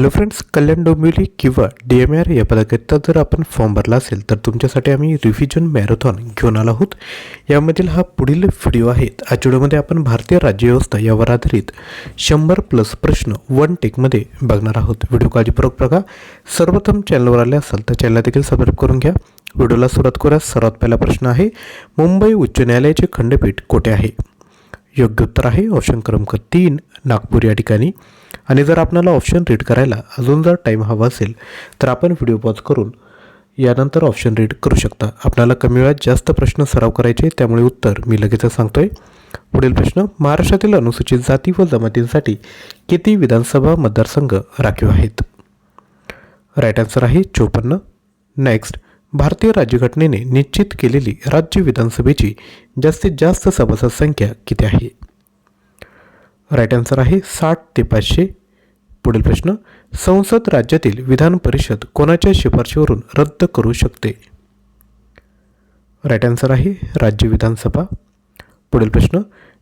Hello friends Kalyan Dombivli किंवा D M R या पदाकरिता जर आपण फॉर्म भरला असेल तर तुमच्यासाठी आम्ही रिव्हिजन मॅरेथॉन घेऊन आलो आहोत. यामधील हा पुढील व्हिडिओ आहे. आज व्हिडिओमध्ये आपण भारतीय राज्यव्यवस्था यावर आधारित शंभर प्लस प्रश्न वन टेकमध्ये बघणार आहोत. व्हिडिओ काळजीपूर्वक बघा. सर्वप्रथम चॅनलवर आले असाल तर चॅनलला देखील सबस्क्राईब करून घ्या. व्हिडिओला सुरुवात करूया. सर्वात पहिला प्रश्न आहे मुंबई उच्च न्यायालयाचे खंडपीठ कोठे आहे? योग्य उत्तर आहे. ऑप्शन क्रमांक तीन नागपूर या ठिकाणी. आणि जर आपल्याला ऑप्शन रीड करायला अजून जर टाईम हवा असेल तर आपण व्हिडिओ पॉज करून यानंतर ऑप्शन रीड करू शकता. आपल्याला कमी वेळात जास्त प्रश्न सराव करायचे त्यामुळे उत्तर मी लगेचच सांगतोय. पुढील प्रश्न महाराष्ट्रातील अनुसूचित जाती व जमातींसाठी किती विधानसभा मतदारसंघ राखीव आहेत? राईट आन्सर आहे चोपन्न. नेक्स्ट भारतीय राज्यघटनेने निश्चित केलेली राज्य विधानसभेची जास्तीत जास्त सभासद संख्या किती आहे? राईट आन्सर आहे साठ ते पाचशे. पुढील प्रश्न संसद राज्यातील विधान परिषद कोणाच्या शिफारशीवरून रद्द करू शकते? राईट आन्सर आहे राज्य विधानसभा. पुढील प्रश्न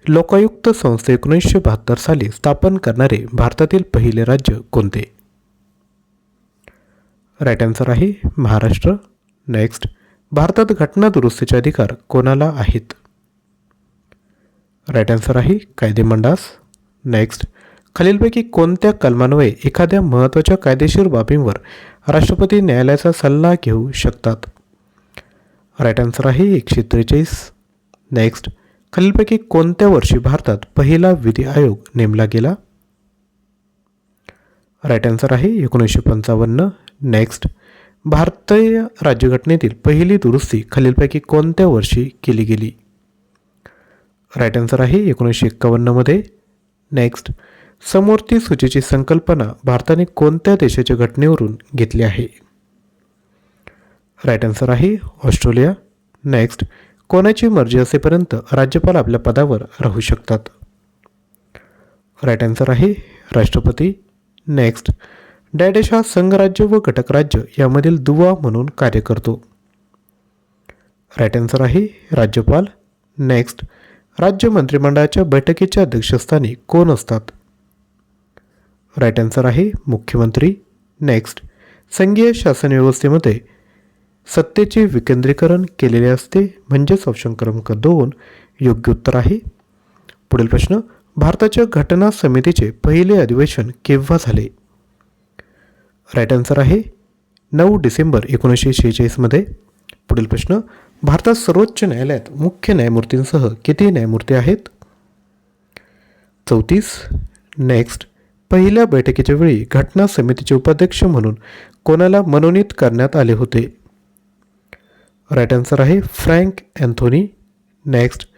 लोकायुक्त संस्था एकोणीसशे बहात्तर साली स्थापन करणारे भारतातील पहिले राज्य कोणते? राईट आन्सर आहे महाराष्ट्र. नेक्स्ट भारतात घटना दुरुस्तीचे अधिकार कोणाला आहेत? राईट आन्सर आहे कायदेमंडास नेक्स्ट खालीलपैकी कोणत्या कलमान्वये एखाद्या महत्त्वाच्या कायदेशीर बाबींवर राष्ट्रपती न्यायालयाचा सल्ला घेऊ शकतात? राईट आन्सर आहे एकशे त्रेचाळीस. नेक्स्ट खालीलपैकी कोणत्या वर्षी भारतात पहिला विधी आयोग नेमला गेला? राईट आन्सर आहे एकोणीसशे पंचावन्न. नेक्स्ट भारतीय राज्यघटनेतील पहिली दुरुस्ती खालीलपैकी कोणत्या वर्षी केली गेली? राईट आन्सर आहे एकोणीसशे एक्कावन्नमध्ये नेक्स्ट समोरती सूचीची संकल्पना भारताने कोणत्या देशाच्या घटनेवरून घेतली आहे? राईट आन्सर आहे ऑस्ट्रेलिया. नेक्स्ट कोणाची मर्जी असेपर्यंत राज्यपाल आपल्या पदावर राहू शकतात? राईट आन्सर आहे राष्ट्रपती. नेक्स्ट डॅडेश हा संघराज्य व घटक राज्य यामधील दुवा म्हणून कार्य करतो. राईट आन्सर आहे राज्यपाल. नेक्स्ट राज्य मंत्रिमंडळाच्या बैठकीच्या अध्यक्षस्थानी कोण असतात? राईट आन्सर आहे मुख्यमंत्री. नेक्स्ट संघीय शासन व्यवस्थेमध्ये सत्तेचे विकेंद्रीकरण केलेले असते म्हणजेच ऑप्शन क्रमांक दोन योग्य उत्तर आहे. पुढील प्रश्न भारताच्या घटना समितीचे पहिले अधिवेशन केव्हा झाले? राईट आन्सर आहे नऊ डिसेंबर एकोणीसशे शेहेचाळीसमध्ये पुढील प्रश्न भारतात सर्वोच्च न्यायालयात मुख्य न्यायमूर्तींसह किती न्यायमूर्ती आहेत? चौतीस. नेक्स्ट पहिल्या बैठकीच्या वेळी घटना समितीचे उपाध्यक्ष म्हणून कोणाला मनोनीत करण्यात आले होते? राईट आन्सर आहे फ्रँक अँथोनी. नेक्स्ट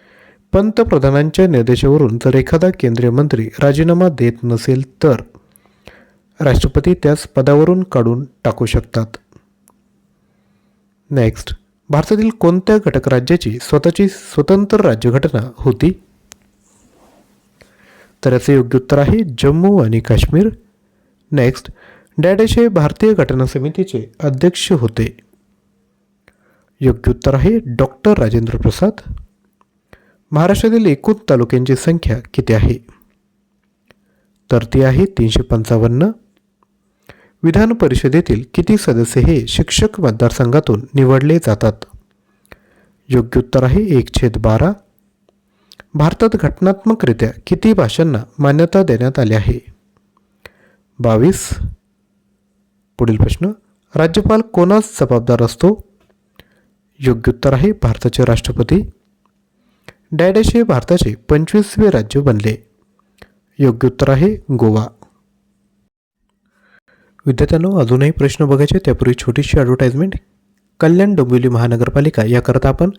पंतप्रधानांच्या निर्देशावरून जर एखादा केंद्रीय मंत्री राजीनामा देत नसेल तर राष्ट्रपती त्यास पदावरून काढून टाकू शकतात. नेक्स्ट भारतातील कोणत्या घटक राज्याची स्वतःची स्वतंत्र राज्यघटना होती? तर याचे योग्य उत्तर आहे जम्मू आणि काश्मीर. नेक्स्ट डॅडेश हे भारतीय घटना समितीचे अध्यक्ष होते. योग्य उत्तर आहे डॉक्टर राजेंद्र प्रसाद. महाराष्ट्रातील एकूण तालुक्यांची संख्या किती आहे? तर ती आहे तीनशे पंचावन्न. विधान परिषदेतील किती सदस्य हे शिक्षक मतदारसंघातून निवडले जातात? योग्य उत्तर आहे एक छेद बारा. भारतात घटनात्मकरित्या किती भाषांना मान्यता देण्यात आली आहे? बावीस. पुढील प्रश्न राज्यपाल कोणास जबाबदार असतो? योग्य उत्तर आहे भारताचे राष्ट्रपती. डॅडॅश हे भारताचे पंचवीसवे राज्य बनले. योग्य उत्तर आहे गोवा. विद्यार्थ्यांनो अजूनही प्रश्न बघायचे त्यापूर्वी छोटीशी ॲडव्हर्टाईजमेंट कल्याण डोंबिवली महानगरपालिका याकरता आपण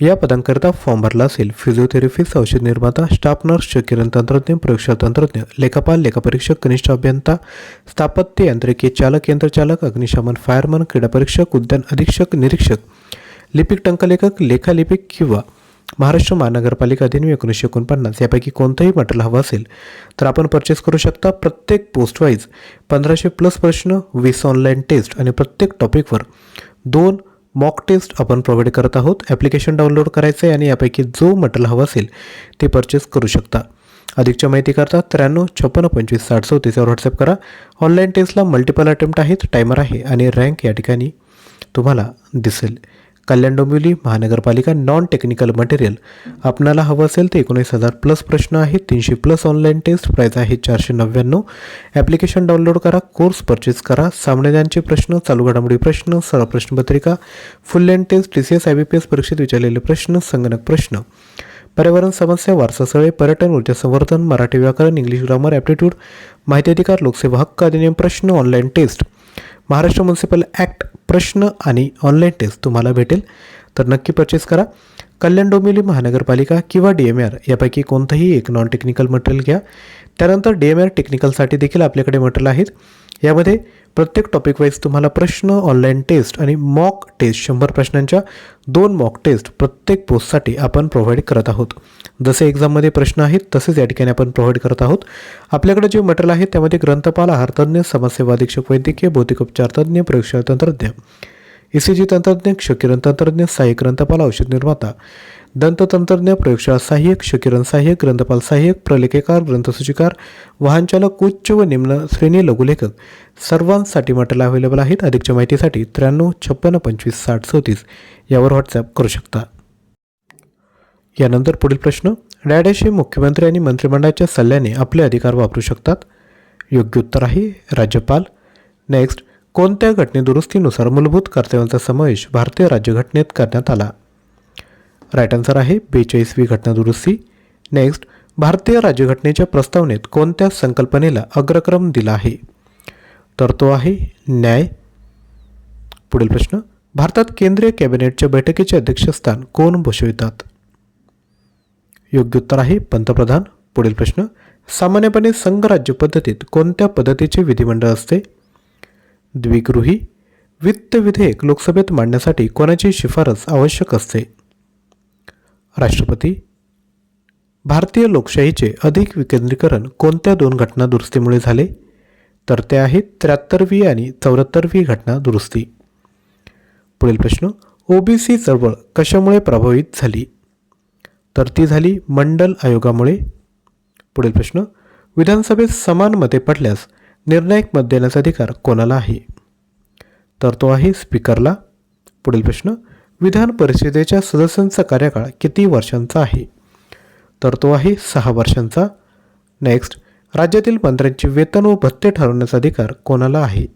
या पदांकरिता फॉर्म भरला असेल. फिजिओथेरपिस्ट औषध निर्माता स्टाफ नर्स किरण तंत्रज्ञ प्रयोगशाळा तंत्रज्ञ लेखापाल लेखापरीक्षक कनिष्ठ अभियंता स्थापत्य यांत्रिकी चालक यंत्रचालक अग्निशमन फायरमन क्रीडा परीक्षक उद्यान अधीक्षक निरीक्षक लिपिक टंकलेखक लेखालिपिक किंवा महाराष्ट्र महानगरपालिका अधिनियम एकोणीसशे एकोणपन्नास यापैकी कोणतंही मटेरियल हवं असेल तर आपण परचेस करू शकता प्रत्येक पोस्ट वाईज पंधराशे प्लस प्रश्न वीस ऑनलाईन टेस्ट आणि प्रत्येक टॉपिकवर दोन मॉक टेस्ट आपण प्रोव्हाइड करत आहोत. ॲप्लिकेशन डाउनलोड करायचं आहे आणि यापैकी जो मटेरियल हवं असेल ते परचेस करू शकता. अधिकच्या माहितीकरता त्र्याण्णव छप्पन्न पंचवीस साठ चौतीसवर व्हॉट्सअप करा. ऑनलाईन टेस्टला मल्टिपल अटेम्प्ट आहेत टायमर आहे आणि रँक या ठिकाणी तुम्हाला दिसेल. कल्याण डोंबिवली महानगरपालिका नॉन टेक्निकल मटेरियल आपणाला हवं असेल ते एकोणीस हजार प्लस प्रश्न आहेत तीनशे प्लस ऑनलाईन टेस्ट प्राईज आहे चारशे नव्याण्णव. ॲप्लिकेशन डाउनलोड करा कोर्स परचेस करा सामन्यांचे प्रश्न चालू घडामोडी प्रश्न सरळ प्रश्नपत्रिका full length test T C S I B P S परीक्षेत विचारलेले प्रश्न संगणक प्रश्न. पर्यावरण समस्या वारसास्थळे पर्यटन ऊर्जा संवर्धन मराठी व्याकरण इंग्लिश ग्रामर ॲप्टिट्यूड माहिती अधिकार लोकसेवा हक्क अधिनियम प्रश्न online test Maharashtra municipal act प्रश्न आणि ऑनलाईन टेस्ट तुम्हाला भेटेल. तर नक्की परचेस करा. कल्याण डोंबिवली महानगरपालिका किंवा डी एम आर यापैकी कोणतंही एक नॉन टेक्निकल मटेरियल घ्या. त्यानंतर डी एम आर टेक्निकलसाठी देखील आपल्याकडे मटेरियल आहेत. यामध्ये प्रत्येक टॉपिक वाईज तुम्हाला प्रश्न ऑनलाईन टेस्ट आणि मॉक टेस्ट शंभर प्रश्नांच्या दोन मॉक टेस्ट प्रत्येक पोस्टसाठी आपण प्रोव्हाइड करत आहोत. जसे एक्झाममध्ये प्रश्न आहेत तसेच या ठिकाणी आपण प्रोव्हाइड करत आहोत. आपल्याकडे जे मटेरियल आहे त्यामध्ये ग्रंथपाल आहारतज्ञ समाजसेवा अधीक्षक वैद्यकीय भौतिकोपचार तज्ज्ञ प्रयोगशाळा तंत्रज्ञ ई सी जी तंत्रज्ञ क्षकिरण तंत्रज्ञ सहाय्यक ग्रंथपाल औषध निर्माता दंततंत्रज्ञ प्रयोगशाळा सहाय्यक शकिरण सहाय्यक ग्रंथपाल सहाय्यक प्रलेखेकार ग्रंथसूचिकार वाहनचालक उच्च व निम्न श्रेणी लघुलेखक सर्वांसाठी मटेरियल अवेलेबल आहेत. अधिकच्या माहितीसाठी त्र्याण्णव छप्पन्न पंचवीस साठ चौतीस यावर व्हॉट्सॲप करू शकता. यानंतर पुढील प्रश्न. डॅडॅश हे मुख्यमंत्री आणि मंत्रिमंडळाच्या सल्ल्याने आपले अधिकार वापरू शकतात? योग्य उत्तर आहे राज्यपाल. नेक्स्ट कोणत्या घटनेदुरुस्तीनुसार मूलभूत कर्तव्यांचा समावेश भारतीय राज्यघटनेत करण्यात आला? राईट आन्सर आहे बेचाळीसवी घटनादुरुस्ती. नेक्स्ट भारतीय राज्यघटनेच्या प्रस्तावनेत कोणत्या संकल्पनेला अग्रक्रम दिला आहे? तर तो आहे न्याय. पुढील प्रश्न भारतात केंद्रीय कॅबिनेटच्या बैठकीचे अध्यक्षस्थान कोण भूषवितात? योग्य उत्तर आहे पंतप्रधान. पुढील प्रश्न सामान्यपणे संघराज्य पद्धतीत कोणत्या पद्धतीचे विधिमंडळ असते? द्विगृही वित्त विधेयक लोकसभेत मांडण्यासाठी कोणाची शिफारस आवश्यक असते? राष्ट्रपती. भारतीय लोकशाहीचे अधिक विकेंद्रीकरण कोणत्या दोन घटना दुरुस्तीमुळे झाले? तर ते आहेत त्र्याहत्तरवी आणि चौऱ्याहत्तरवी घटना दुरुस्ती. पुढील प्रश्न ओबीसी चळवळ कशामुळे प्रभावित झाली? तर ती झाली मंडल आयोगामुळे. पुढील प्रश्न विधानसभेत समान मते पडल्यास निर्णायक मत देण्याचा अधिकार कोणाला आहे? तर तो आहे स्पीकरला. पुढील प्रश्न विधान परिषदेच्या सदस्यांचा कार्यकाळ किती वर्षांचा आहे? तर तो आहे सहा वर्षांचा. नेक्स्ट राज्यातील मंत्र्यांचे वेतन व भत्ते ठरवण्याचा अधिकार कोणाला आहे?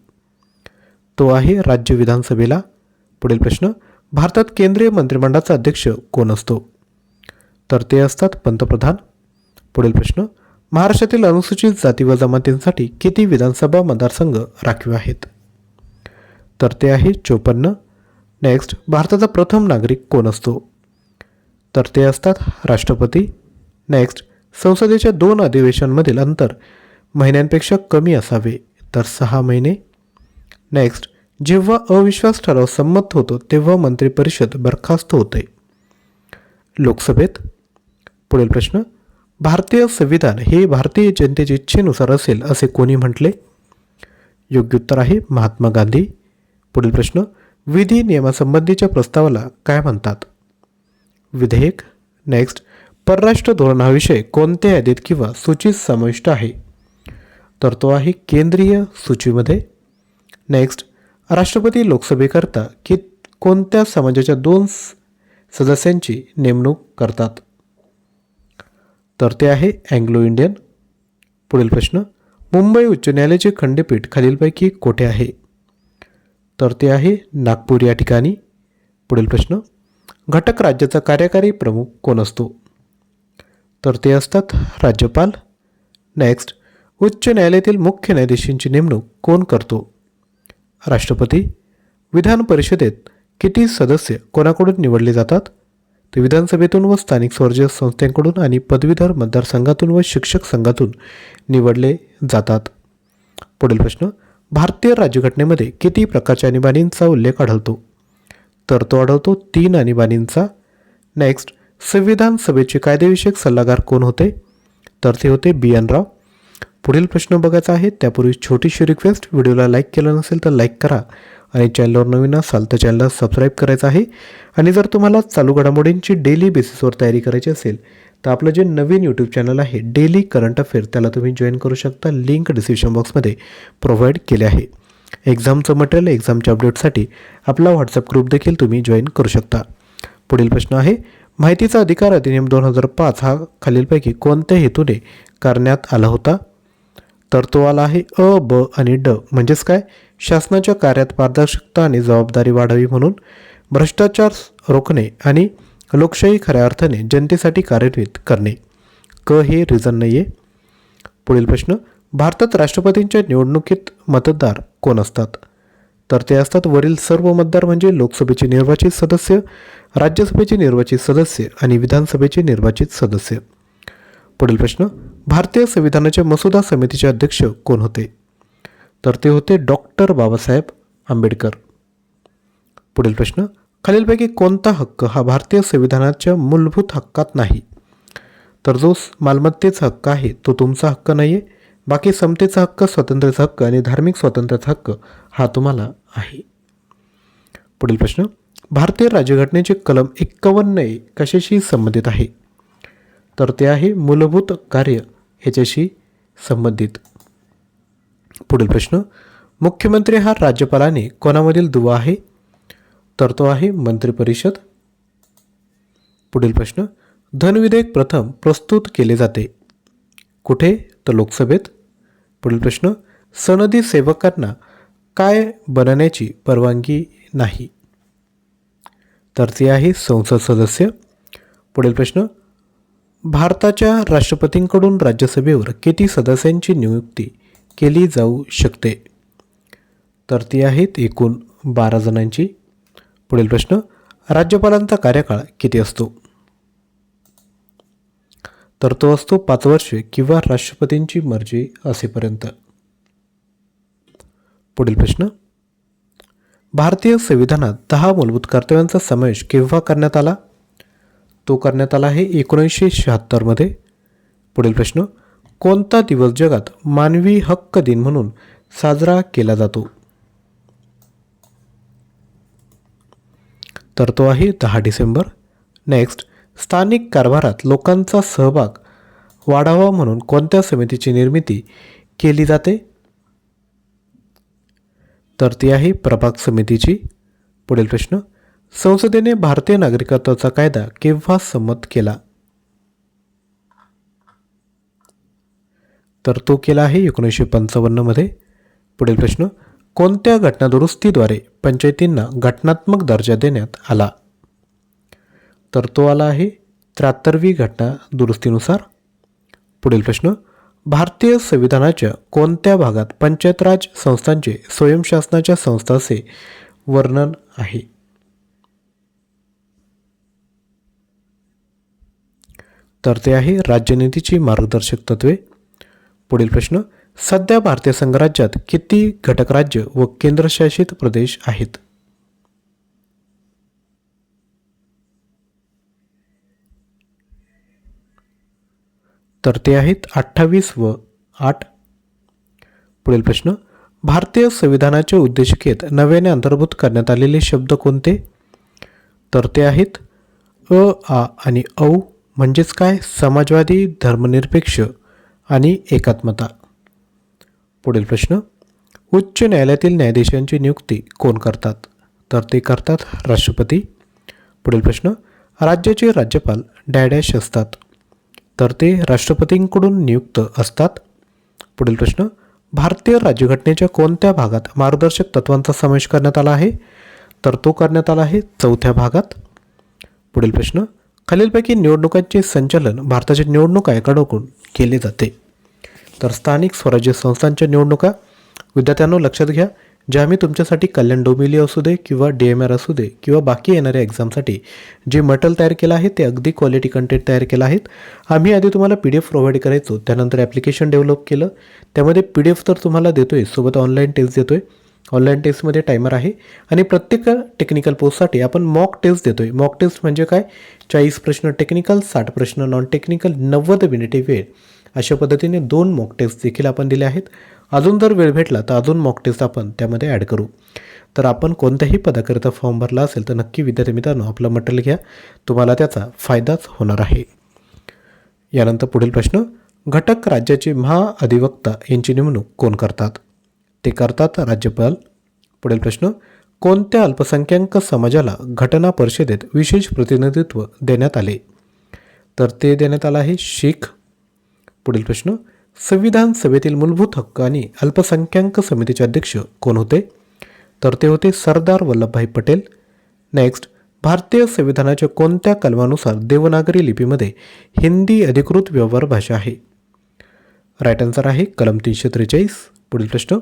तो आहे राज्य विधानसभेला. पुढील प्रश्न भारतात केंद्रीय मंत्रिमंडळाचा अध्यक्ष कोण असतो? तर ते असतात पंतप्रधान. पुढील प्रश्न महाराष्ट्रातील अनुसूचित जाती व जमातींसाठी किती विधानसभा मतदारसंघ राखीव आहेत? तर ते आहे चोपन्न नेक्स्ट भारताचा प्रथम नागरिक कोण असतो? तर ते असतात राष्ट्रपती. नेक्स्ट संसदेच्या दोन अधिवेशनमधील अंतर महिन्यांपेक्षा कमी असावे तर सहा महिने. नेक्स्ट जेव्हा अविश्वास ठराव संमत होतो तेव्हा मंत्रिपरिषद बरखास्त होते. लोकसभेत पुढील प्रश्न भारतीय संविधान हे भारतीय जनतेच्या इच्छेनुसार असेल असे कोणी म्हटले? योग्य उत्तर आहे महात्मा गांधी. पुढील प्रश्न विधी नियमासंबंधीच्या प्रस्तावाला काय म्हणतात? विधेयक. नेक्स्ट परराष्ट्र धोरण हा विषय कोणत्या यादीत किंवा सूचीत समाविष्ट आहे? तर तो आहे केंद्रीय सूचीमध्ये. नेक्स्ट राष्ट्रपती लोकसभेकरता की कोणत्या समाजाच्या दोन स- सदस्यांची नेमणूक करतात? तर ते आहे अँग्लो इंडियन पुढील प्रश्न. मुंबई उच्च न्यायालयाचे खंडपीठ खालीलपैकी कोठे आहे? तर ते आहे नागपूर या ठिकाणी. पुढील प्रश्न घटक राज्याचा कार्यकारी प्रमुख कोण असतो? तर ते असतात राज्यपाल. नेक्स्ट उच्च न्यायालयातील मुख्य न्यायाधीशांची नेमणूक कोण करतो? राष्ट्रपती विधान परिषदेत किती सदस्य कोणाकडून निवडले जातात? ते विधानसभेतून व स्थानिक स्वराज्य संस्थांकडून आणि पदवीधर मतदारसंघातून व शिक्षक संघातून निवडले जातात. पुढील प्रश्न भारतीय राज्यघटनेमध्ये किती प्रकारच्या आणीबाणींचा उल्लेख आढळतो? तर तो आढळतो तीन आणीबाणींचा. नेक्स्ट संविधान सभेचे कायदेविषयक सल्लागार कोण होते? तर ते होते बी एन राव. पुढील प्रश्न बघायचा आहे. त्यापूर्वी छोटीशी रिक्वेस्ट व्हिडिओला लाईक केलं नसेल तर लाईक करा. आणि चॅनलवर नवीन असाल तर चॅनलला सबस्क्राईब करायचं आहे. आणि जर तुम्हाला चालू घडामोडींची डेली बेसिसवर तयारी करायची असेल तर आपलं जे नवीन यूट्यूब चॅनल आहे डेली करंट अफेअर त्याला तुम्ही जॉईन करू शकता. लिंक डिस्क्रिप्शन बॉक्समध्ये प्रोव्हाइड केले आहे. एक्झामचं मटेरियल एक्झामच्या अपडेटसाठी आपला व्हॉट्सअप ग्रुप देखील तुम्ही जॉईन करू शकता. पुढील प्रश्न आहे माहितीचा अधिकार अधिनियम दोन हजार पाच हा खालीलपैकी कोणत्या हेतूने करण्यात आला होता? तर तो आला आहे अ ब आणि ड. म्हणजेच काय? शासनाच्या कार्यात पारदर्शकता आणि जबाबदारी वाढावी म्हणून भ्रष्टाचार रोखणे आणि लोकशाही खऱ्या अर्थाने जनतेसाठी कार्यान्वित करणे. क हे रिझन नाही आहे पुढील प्रश्न भारतात राष्ट्रपतींच्या निवडणुकीत मतदार कोण असतात? तर ते असतात वरील सर्व मतदार म्हणजे लोकसभेचे निर्वाचित सदस्य राज्यसभेचे निर्वाचित सदस्य आणि विधानसभेचे निर्वाचित सदस्य. पुढील प्रश्न भारतीय संविधानाच्या मसुदा समितीचे अध्यक्ष कोण होते? तर ते होते डॉक्टर बाबासाहेब आंबेडकर. पुढील प्रश्न खालीलपैकी कोणता हक्क हा भारतीय संविधानाच्या मूलभूत हक्कात नाही? तर जो मालमत्तेचा हक्क आहे तो तुमचा हक्क नाही आहे बाकी समतेचा हक्क स्वातंत्र्याचा हक्क आणि धार्मिक स्वातंत्र्याचा हक्क हा तुम्हाला आहे. पुढील प्रश्न. भारतीय राज्यघटनेचे कलम एक्कावन्न ए कशाशी संबंधित आहे? तर ते आहे मूलभूत कार्य ह्याच्याशी संबंधित. पुढील प्रश्न. मुख्यमंत्री हा राज्यपालाने कोणामधील दुवा आहे? तर तो आहे मंत्रिपरिषद पुढील प्रश्न धनविधेयक प्रथम प्रस्तुत केले जाते. कुठे? तर लोकसभेत. पुढील प्रश्न सनदी सेवकांना काय बनण्याची परवानगी नाही? तर ती आहे संसद सदस्य. पुढील प्रश्न भारताच्या राष्ट्रपतींकडून राज्यसभेवर किती सदस्यांची नियुक्ती केली जाऊ शकते? तर ती आहेत एकूण बारा जणांची. पुढील प्रश्न राज्यपालांचा कार्यकाळ किती असतो? तर तो असतो पाच वर्षे किंवा राष्ट्रपतींची मर्जी असेपर्यंत. पुढील प्रश्न भारतीय संविधानात दहा मूलभूत कर्तव्यांचा समावेश केव्हा करण्यात आला? तो करण्यात आला आहे एकोणीसशे शहात्तरमध्ये पुढील प्रश्न कोणता दिवस जगात मानवी हक्क दिन म्हणून साजरा केला जातो? तर तो आहे दहा डिसेंबर. नेक्स्ट स्थानिक कारभारात लोकांचा सहभाग वाढावा म्हणून कोणत्या समितीची निर्मिती केली जाते? तर ती आहे प्रभाग समितीची. पुढील प्रश्न संसदेने भारतीय नागरिकत्वाचा कायदा केव्हा संमत केला? तर तो केला आहे एकोणीसशे पंचावन्नमध्ये. पुढील प्रश्न कोणत्या घटनादुरुस्तीद्वारे पंचायतींना घटनात्मक दर्जा देण्यात आला? तर तो आला आहे त्र्याहत्तरवी घटना दुरुस्तीनुसार पुढील प्रश्न भारतीय संविधानाच्या कोणत्या भागात पंचायत राज संस्थांचे स्वयंशासनाच्या संस्थांचे वर्णन आहे? तर ते आहे राज्यनीतीची मार्गदर्शक तत्वे. पुढील प्रश्न सध्या भारतीय संघराज्यात किती घटक राज्य व केंद्रशासित प्रदेश आहेत? तर ते आहेत अठ्ठावीस व आठ. पुढील प्रश्न भारतीय संविधानाच्या उद्देशिकेत नव्याने अंतर्भूत करण्यात आलेले शब्द कोणते? तर ते आहेत अ आ आणि औ म्हणजेच काय? समाजवादी धर्मनिरपेक्ष आणि एकात्मता. पुढील प्रश्न उच्च न्यायालयातील न्यायाधीशांची नियुक्ती कोण करतात? तर ते करतात राष्ट्रपती. पुढील प्रश्न राज्याचे राज्यपाल डॅडॅश असतात. तर ते राष्ट्रपतींकडून नियुक्त असतात. पुढील प्रश्न भारतीय राज्यघटनेच्या कोणत्या भागात मार्गदर्शक तत्वांचा समावेश करण्यात आला आहे? तर तो करण्यात आला आहे चौथ्या भागात. पुढील प्रश्न खालीलपैकी निवडणुकांचे संचालन भारताच्या निवडणूक आयोगाकडून केले जाते. तर स्थानिक स्वराज्य संस्थांच्या निवडणुका. विद्यार्थ्यांनो लक्षात घ्या ज्या आम्ही तुमच्यासाठी कल्याण डोमिली असू दे किंवा डी एम आर असू दे किंवा बाकी येणाऱ्या एक्झामसाठी जे मटेरियल तयार केलं आहे ते अगदी क्वालिटी कंटेंट तयार केलं आहेत. आम्ही आधी तुम्हाला पी डी एफ प्रोव्हाइड करायचो त्यानंतर ॲप्लिकेशन डेव्हलप केलं. त्यामध्ये पी डी एफ तर तुम्हाला देतो आहे सोबत ऑनलाईन टेस्ट देतो आहे ऑनलाईन टेस्टमध्ये टायमर आहे आणि प्रत्येक टेक्निकल पोस्टसाठी आपण मॉक टेस्ट देतो आहे मॉक टेस्ट म्हणजे काय? चाळीस प्रश्न टेक्निकल साठ प्रश्न नॉन टेक्निकल नव्वद मिनिटे वेळ. अशा पद्धतीने दोन मॉक टेस्ट देखील आपण दिले आहेत. अजून जर वेळ भेटला तर अजून मॉक टेस्ट आपण त्यामध्ये ॲड करू. तर आपण कोणत्याही पदाकरिता फॉर्म भरला असेल तर नक्की विद्यार्थी मित्रांनो आपलं मटेरियल घ्या. तुम्हाला त्याचा फायदाच होणार आहे. यानंतर पुढील प्रश्न घटक राज्याचे महाअधिवक्ता यांची नेमणूक कोण करतात? ते करतात राज्यपाल. पुढील प्रश्न कोणत्या अल्पसंख्याक समाजाला घटना परिषदेत विशेष प्रतिनिधित्व देण्यात आले? तर ते देण्यात आलं आहे शीख पुढील प्रश्न संविधान सभेतील मूलभूत हक्क आणि अल्पसंख्याक समितीचे अध्यक्ष कोण होते? तर ते होते सरदार वल्लभभाई पटेल. नेक्स्ट भारतीय संविधानाच्या कोणत्या कलमानुसार देवनागरी लिपीमध्ये हिंदी अधिकृत व्यवहार भाषा आहे? राईट आन्सर आहे कलम तीनशे त्रेचाळीस. पुढील प्रश्न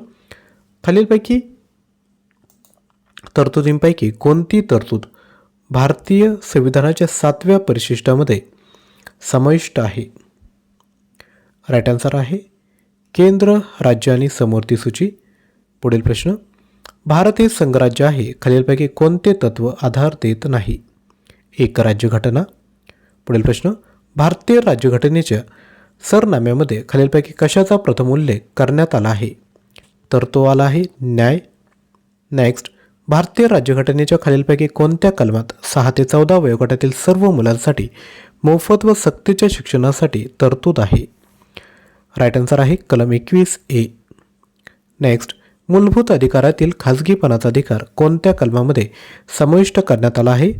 खालीलपैकी तरतुदींपैकी कोणती तरतूद भारतीय संविधानाच्या सातव्या परिशिष्टामध्ये समाविष्ट आहे? राईट आन्सर आहे केंद्र राज्य आणि समवर्ती सूची. पुढील प्रश्न भारत हे संघराज्य आहे खालीलपैकी कोणते तत्व आधार देत नाही? एक राज्यघटना. पुढील प्रश्न भारतीय राज्यघटनेच्या सरनाम्यामध्ये खालीलपैकी कशाचा प्रथम उल्लेख करण्यात आला आहे? तर तो आला आहे न्याय. नेक्स्ट भारतीय राज्यघटनेच्या खालीलपैकी कोणत्या कलमात सहा ते चौदा वयोगटातील सर्व मुलांसाठी मोफत व सक्तीच्या शिक्षणासाठी तरतूद आहे? राईट आन्सर आहे कलम एकवीस ए नेक्स्ट मूलभूत अधिकारातील खाजगीपणाचा अधिकार कोणत्या कलमामध्ये समाविष्ट करण्यात आला आहे?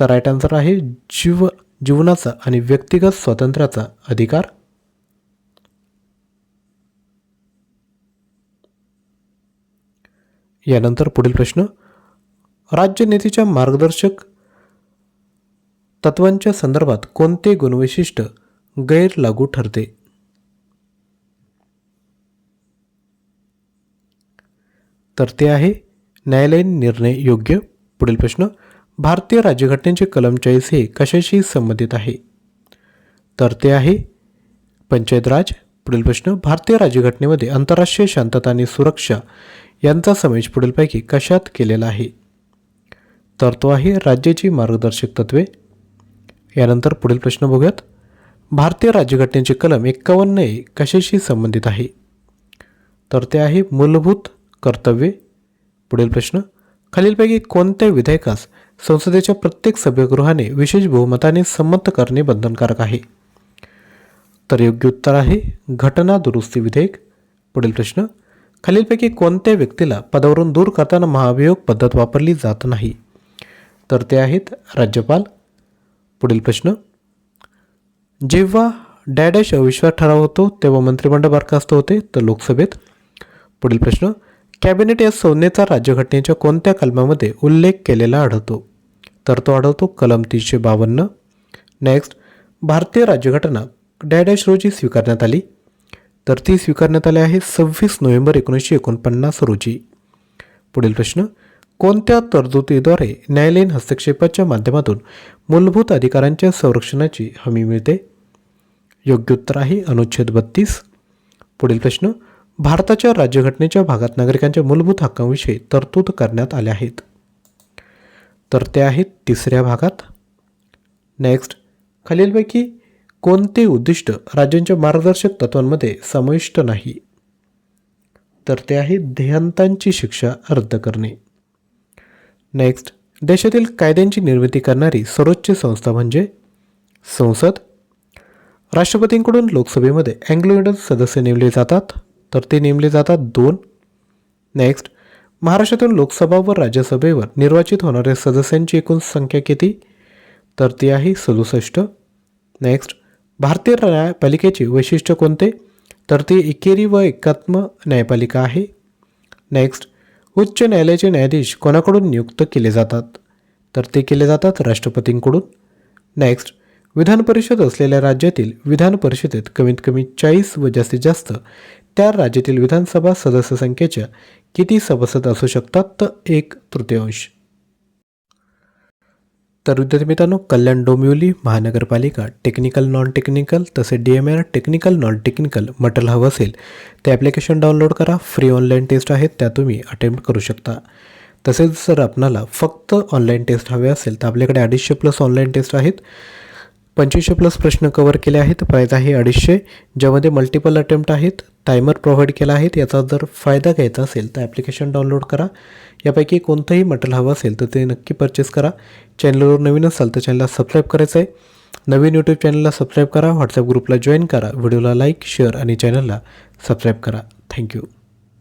तर राईट आन्सर आहे जीव जीवनाचा आणि व्यक्तिगत स्वातंत्र्याचा अधिकार. यानंतर पुढील प्रश्न. राज्यनीतीच्या मार्गदर्शक तत्वांच्या संदर्भात कोणते गुणवैशिष्ट गैर लागू ठरते? तर ते आहे. न्यायालयीन निर्णय योग्य? पुढील प्रश्न. भारतीय राज्यघटनेचे कलम चाळीस हे कशाशी संबंधित आहे? तर ते आहे. पंचायत राज. पुढील प्रश्न. भारतीय राज्यघटनेमध्ये आंतरराष्ट्रीय शांतता आणि सुरक्षा यांचा समावेश पुढीलपैकी कशात केलेला आहे? तर तो आहे राज्याची मार्गदर्शक तत्वे यानंतर पुढील प्रश्न बघूयात. भारतीय राज्यघटनेचे कलम एक्कावन्न हे कशाशी संबंधित आहे? तर ते आहे मूलभूत कर्तव्ये? पुढील प्रश्न. खालीलपैकी कोणत्या विधेयकास संसदेच्या प्रत्येक सभागृहाने विशेष बहुमताने संमत करणे बंधनकारक आहे? तर योग्य उत्तर आहे घटना दुरुस्ती विधेयक. पुढील प्रश्न. खालीलपैकी कोणत्या व्यक्तीला पदावरून दूर करताना महाभियोग पद्धत वापरली जात नाही? तर ते आहेत राज्यपाल. पुढील प्रश्न. जेव्हा डॅडॅश अविश्वास ठराव होतो तेव्हा मंत्रिमंडळ बरखास्त होते तर लोकसभेत. पुढील प्रश्न. कॅबिनेट या संज्ञेचा राज्यघटनेच्या कोणत्या कलमामध्ये उल्लेख केलेला आढळतो? तर तो आढळतो कलम तीनशे बावन्न. नेक्स्ट भारतीय राज्यघटना डॅडॅश रोजी स्वीकारण्यात आली. तर ती स्वीकारण्यात आली आहे सव्वीस नोव्हेंबर एकोणीसशे एकोणपन्नास रोजी. पुढील प्रश्न कोणत्या तरतुदीद्वारे न्यायालयीन हस्तक्षेपाच्या माध्यमातून मूलभूत अधिकारांच्या संरक्षणाची हमी मिळते? योग्य उत्तर आहे अनुच्छेद बत्तीस. पुढील प्रश्न भारताच्या राज्यघटनेच्या भागात नागरिकांच्या मूलभूत हक्कांविषयी तरतूद करण्यात आल्या आहेत. तर ते आहेत तिसऱ्या भागात. नेक्स्ट खालीलपैकी कोणते उद्दिष्ट राज्यांच्या मार्गदर्शक तत्वांमध्ये समाविष्ट नाही? तर ते आहे देहांतांची शिक्षा रद्द करणे. नेक्स्ट देशातील कायद्यांची निर्मिती करणारी सर्वोच्च संस्था म्हणजे संसद. राष्ट्रपतींकडून लोकसभेमध्ये अँग्लो इंडियन सदस्य नेमले जातात. तर ते नेमले जातात दोन. नेक्स्ट महाराष्ट्रातून लोकसभा व राज्यसभेवर निर्वाचित होणाऱ्या सदस्यांची एकूण संख्या किती? तर ती आहे सदुसष्ट. नेक्स्ट भारतीय न्यायपालिकेचे वैशिष्ट्य कोणते? तर ती एकेरी व एकात्म न्यायपालिका आहे. नेक्स्ट उच्च न्यायालयाचे न्यायाधीश कोणाकडून नियुक्त केले जातात? तर ते केले जातात राष्ट्रपतींकडून. नेक्स्ट विधान परिषद असलेल्या राज्यातील विधान परिषदेत कमीत कमी चाळीस व जास्तीत जास्त त्या राज्यातील विधानसभा सदस्य संख्येच्या किती सभासद असू शकतात? तर एक तृतीयांश. तर विद्यार्थी मित्रांनो कल्याण डोंबिवली महानगरपालिका टेक्निकल नॉन टेक्निकल तसे D M R technical non technical material हवं असेल ते ॲप्लिकेशन डाउनलोड करा. फ्री ऑनलाईन टेस्ट आहेत त्या तुम्ही अटेम्प्ट करू शकता. तसेच जर आपणाला फक्त ऑनलाईन टेस्ट हवे असेल तर आपल्याकडे अडीचशे प्लस ऑनलाईन टेस्ट आहेत. पंचवीसशे प्लस प्रश्न कवर केले आहेत. प्राईज आहे अडीचशे. ज्यामध्ये मल्टिपल अटेम्प्ट आहेत. टायमर प्रोव्हाइड केला आहे. याचा जर फायदा घ्यायचा असेल तर ॲप्लिकेशन डाउनलोड करा. यापैकी कोणतंही मटेरियल हवं असेल तर ते नक्की परचेस करा. चॅनलवर नवीन असाल तर चॅनलला सबस्क्राईब करायचं आहे नवीन यूट्यूब चॅनलला सबस्क्राईब करा. व्हॉट्सअप ग्रुपला जॉईन करा. व्हिडिओला लाईक शेअर आणि चॅनलला सबस्क्राईब करा. थँक्यू